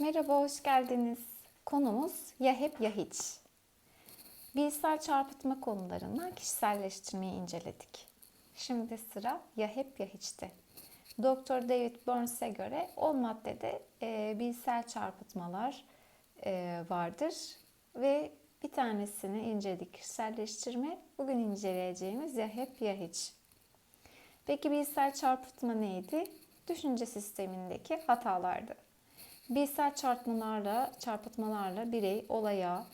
Merhaba, hoş geldiniz. Konumuz ya hep ya hiç. Bilsel çarpıtma konularından kişiselleştirmeyi inceledik. Şimdi sıra ya hep ya hiçte. Dr. David Burns'e göre 10 maddede e, bilsel çarpıtmalar e, vardır ve bir tanesini inceledik kişiselleştirme. Bugün inceleyeceğimiz ya hep ya hiç. Peki bilsel çarpıtma neydi? Düşünce sistemindeki hatalardı. Bilsel çarpmalarla, çarpıtmalarla birey olaya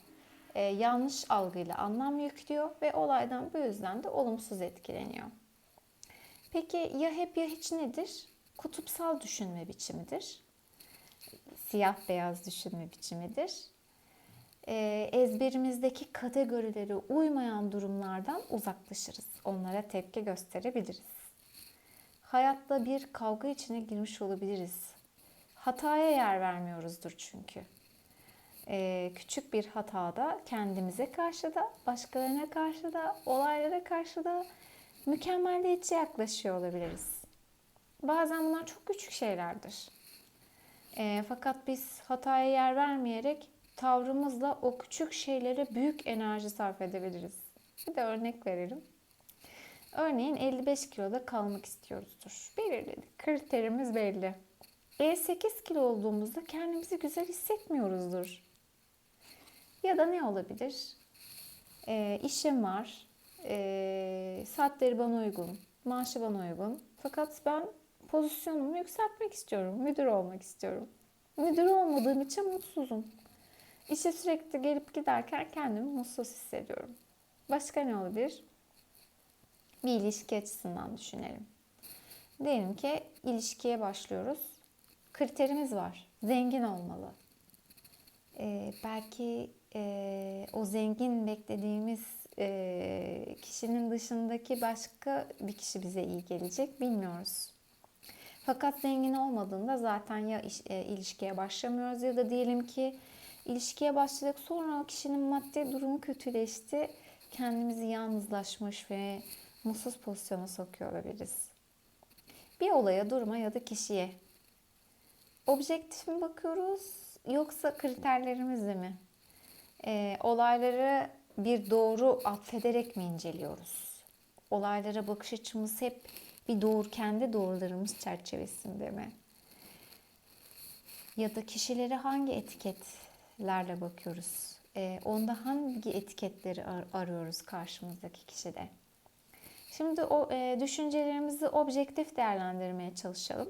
e, yanlış algıyla anlam yüklüyor ve olaydan bu yüzden de olumsuz etkileniyor. Peki ya hep ya hiç nedir? Kutupsal düşünme biçimidir. Siyah beyaz düşünme biçimidir. E, ezberimizdeki kategorilere uymayan durumlardan uzaklaşırız. Onlara tepki gösterebiliriz. Hayatta bir kavga içine girmiş olabiliriz. Hataya yer vermiyoruzdur çünkü. Ee, küçük bir hatada kendimize karşı da, başkalarına karşı da, olaylara karşı da mükemmelliyetçi yaklaşıyor olabiliriz. Bazen bunlar çok küçük şeylerdir. Ee, fakat biz hataya yer vermeyerek tavrımızla o küçük şeylere büyük enerji sarf edebiliriz. Bir de örnek verelim. Örneğin 55 kiloda kalmak istiyoruzdur. Belirledik. Kriterimiz belli. 58 kilo olduğumuzda kendimizi güzel hissetmiyoruzdur. Ya da ne olabilir? E, işim var. E, saatleri bana uygun. Maaşı bana uygun. Fakat ben pozisyonumu yükseltmek istiyorum. Müdür olmak istiyorum. Müdür olmadığım için mutsuzum. İşe sürekli gelip giderken kendimi mutsuz hissediyorum. Başka ne olabilir? Bir ilişki açısından düşünelim. Diyelim ki ilişkiye başlıyoruz kriterimiz var. Zengin olmalı. Ee, belki e, o zengin beklediğimiz e, kişinin dışındaki başka bir kişi bize iyi gelecek bilmiyoruz. Fakat zengin olmadığında zaten ya iş, e, ilişkiye başlamıyoruz ya da diyelim ki ilişkiye başladık sonra o kişinin maddi durumu kötüleşti. Kendimizi yalnızlaşmış ve mutsuz pozisyona sokuyor olabiliriz. Bir olaya, duruma ya da kişiye objektif mi bakıyoruz yoksa kriterlerimizle mi? E, olayları bir doğru affederek mi inceliyoruz? Olaylara bakış açımız hep bir doğru kendi doğrularımız çerçevesinde mi? Ya da kişilere hangi etiketlerle bakıyoruz? E, onda hangi etiketleri ar- arıyoruz karşımızdaki kişide? Şimdi o e, düşüncelerimizi objektif değerlendirmeye çalışalım.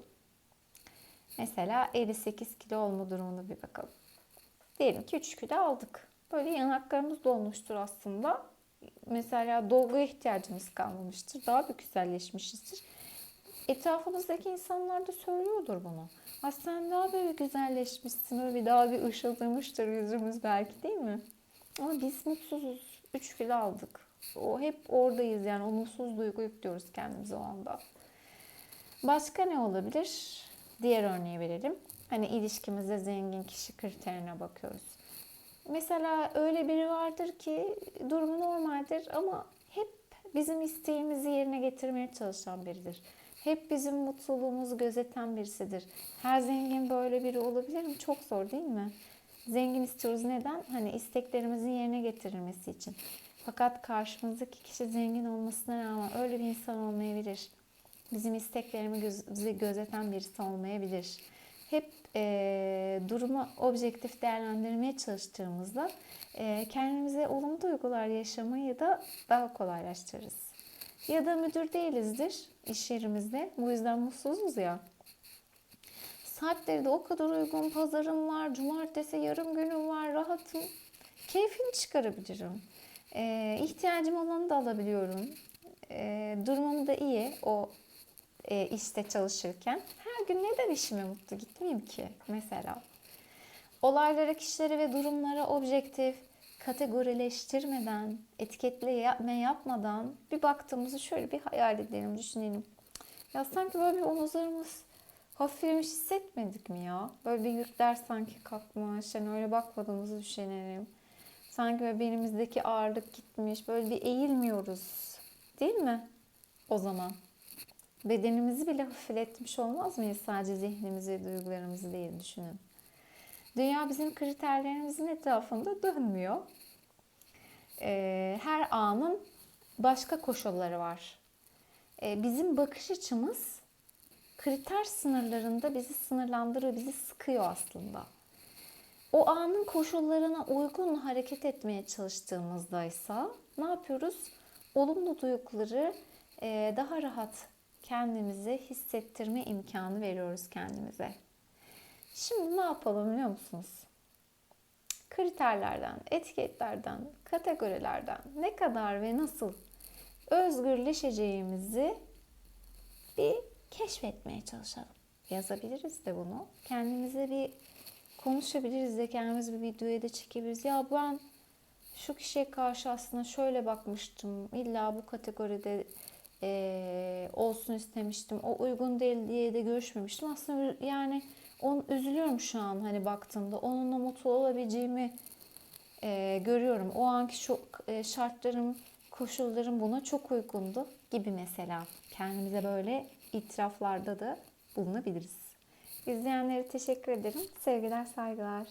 Mesela 58 kilo olma durumuna bir bakalım. Diyelim ki 3 kilo aldık. Böyle yanaklarımız dolmuştur aslında. Mesela dolguya ihtiyacımız kalmamıştır. Daha bir güzelleşmişizdir. Etrafımızdaki insanlar da söylüyordur bunu. Ha sen daha böyle güzelleşmişsin, öyle bir daha bir ışıldırmıştır yüzümüz belki değil mi? Ama biz mutsuzuz. 3 kilo aldık. O hep oradayız yani o mutsuz duygu yüklüyoruz kendimize o anda. Başka ne olabilir? Diğer örneği verelim. Hani ilişkimizde zengin kişi kriterine bakıyoruz. Mesela öyle biri vardır ki durumu normaldir ama hep bizim isteğimizi yerine getirmeye çalışan biridir. Hep bizim mutluluğumuzu gözeten birisidir. Her zengin böyle biri olabilir mi? Çok zor değil mi? Zengin istiyoruz neden? Hani isteklerimizin yerine getirilmesi için. Fakat karşımızdaki kişi zengin olmasına rağmen öyle bir insan olmayabilir bizim isteklerimizi gözeten birisi olmayabilir. Hep e, durumu objektif değerlendirmeye çalıştığımızda e, kendimize olumlu duygular yaşamayı da daha kolaylaştırırız. Ya da müdür değilizdir iş yerimizde. Bu yüzden mutsuzuz ya. Saatleri de o kadar uygun. Pazarım var, cumartesi yarım günüm var, rahatım. Keyfini çıkarabilirim. E, ihtiyacım olanı da alabiliyorum. E, durumum da iyi o e, işte çalışırken her gün neden işime mutlu gitmeyeyim ki mesela? Olaylara, kişilere ve durumlara objektif, kategorileştirmeden, etiketleme yapmadan bir baktığımızı şöyle bir hayal edelim, düşünelim. Ya sanki böyle bir omuzlarımız hafiflemiş hissetmedik mi ya? Böyle bir yükler sanki kalkmış, yani öyle bakmadığımızı düşünelim. Sanki böyle belimizdeki ağırlık gitmiş, böyle bir eğilmiyoruz. Değil mi? O zaman bedenimizi bile hafifletmiş olmaz mıyız? Sadece zihnimizi, duygularımızı değil düşünün. Dünya bizim kriterlerimizin etrafında dönmüyor. Ee, her anın başka koşulları var. Ee, bizim bakış açımız kriter sınırlarında bizi sınırlandırıyor, bizi sıkıyor aslında. O anın koşullarına uygun hareket etmeye çalıştığımızda ise ne yapıyoruz? Olumlu duyguları e, daha rahat kendimize hissettirme imkanı veriyoruz kendimize. Şimdi ne yapalım biliyor musunuz? Kriterlerden, etiketlerden, kategorilerden ne kadar ve nasıl özgürleşeceğimizi bir keşfetmeye çalışalım. Yazabiliriz de bunu. Kendimize bir konuşabiliriz de kendimiz bir videoya da çekebiliriz. Ya ben şu kişiye karşı aslında şöyle bakmıştım. İlla bu kategoride eee, olsun istemiştim. O uygun değil diye de görüşmemiştim. Aslında yani on, üzülüyorum şu an hani baktığımda. Onunla mutlu olabileceğimi eee, görüyorum. O anki şu e, şartlarım, koşullarım buna çok uygundu gibi mesela. Kendimize böyle itiraflarda da bulunabiliriz. İzleyenlere teşekkür ederim. Sevgiler, saygılar.